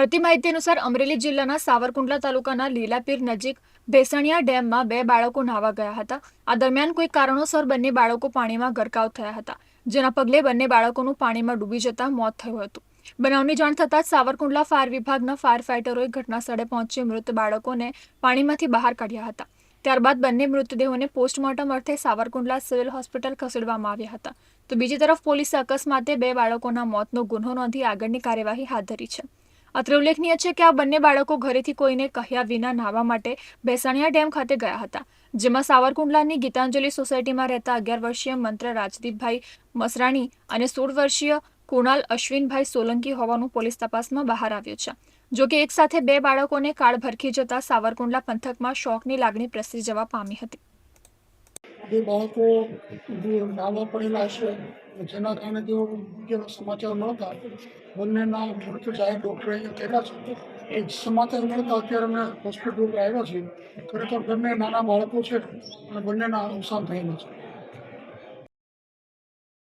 મળતી માહિતી અનુસાર અમરેલી જિલ્લાના સાવરકુંડલા તાલુકાના લીલાપીર નજીક ભેસણિયા ડેમમાં બે બાળકો નાહવા ગયા હતા. આ દરમિયાન કોઈ કારણોસર બંને બાળકો પાણીમાં ગરકાવ થયા હતા. જેના પગલે બંને બાળકોનું પાણીમાં ડૂબી જતા મોત થયું હતું. બનાવની જાણ થતાં જ સાવરકુંડલા ફાયર વિભાગના ફાયર ફાઇટરોએ ઘટના સ્થળે પહોંચી મૃત બાળકોને પાણીમાંથી બહાર કાઢ્યા હતા. ત્યારબાદ બંને મૃતદેહોને પોસ્ટમોર્ટમ અર્થે સાવરકુંડલા સિવિલ હોસ્પિટલ ખસેડવામાં આવ્યા હતા. તો બીજી તરફ પોલીસે અકસ્માતે બે બાળકોના મોતનો ગુન્હો નોંધી આગળની કાર્યવાહી હાથ ધરી છે. અત્રે ઉલ્લેખનીય છે કે આ બંને બાળકો ઘરેથી કોઈને કહ્યા વિના નાહવા માટે ભેસાણિયા ડેમ ખાતે ગયા હતા, જેમાં સાવરકુંડલાની ગીતાંજલિ સોસાયટીમાં રહેતા અગિયાર વર્ષીય મંત્ર રાજદીપભાઈ મસરાણી અને સોળ વર્ષીય કુણાલ અશ્વિનભાઈ સોલંકી હોવાનું પોલીસ તપાસમાં બહાર આવ્યું છે. જોકે એક સાથે બે બાળકોને કાળ ભરખી જતા સાવરકુંડલા પંથકમાં શોકની લાગણી પ્રસરી જવા પામી હતી. બે બાળકો જે નાવા પડેલા છે જેના કારણે તેઓ જેવા સમાચાર મળતા. બંનેના મૃત્યુ જાય ડૉક્ટરે કર્યા છે. એ સમાચાર મળતા અત્યારે અમે હોસ્પિટલ આવ્યા છીએ. ખરેખર બંને નાના બાળકો છે અને બંનેના અવસાન થયેલા છે.